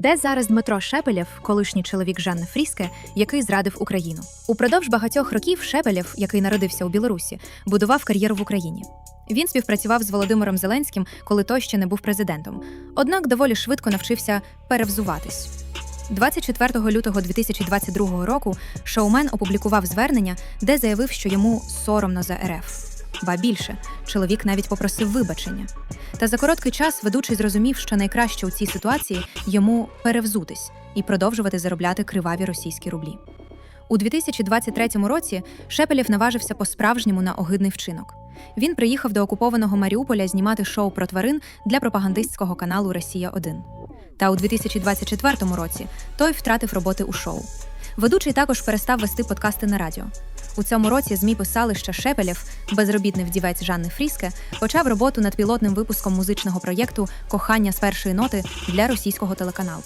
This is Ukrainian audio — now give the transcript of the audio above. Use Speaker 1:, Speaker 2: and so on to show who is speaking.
Speaker 1: Де зараз Дмитро Шепелєв, колишній чоловік Жанни Фріске, який зрадив Україну? Упродовж багатьох років Шепелєв, який народився у Білорусі, будував кар'єру в Україні. Він співпрацював з Володимиром Зеленським, коли той ще не був президентом. Однак доволі швидко навчився перевзуватись. 24 лютого 2022 року шоумен опублікував звернення, де заявив, що йому соромно за РФ. Ба більше, чоловік навіть попросив вибачення. Та за короткий час ведучий зрозумів, що найкраще у цій ситуації йому перевзутись і продовжувати заробляти криваві російські рублі. У 2023 році Шепелєв наважився по-справжньому на огидний вчинок. Він приїхав до окупованого Маріуполя знімати шоу про тварин для пропагандистського каналу Росія 1 Та у 2024 році той втратив роботи у шоу. Ведучий також перестав вести подкасти на радіо. У цьому році ЗМІ писали, що Шепелєв, безробітний вдівець Жанни Фріске, почав роботу над пілотним випуском музичного проєкту Кохання з першої ноти для російського телеканалу.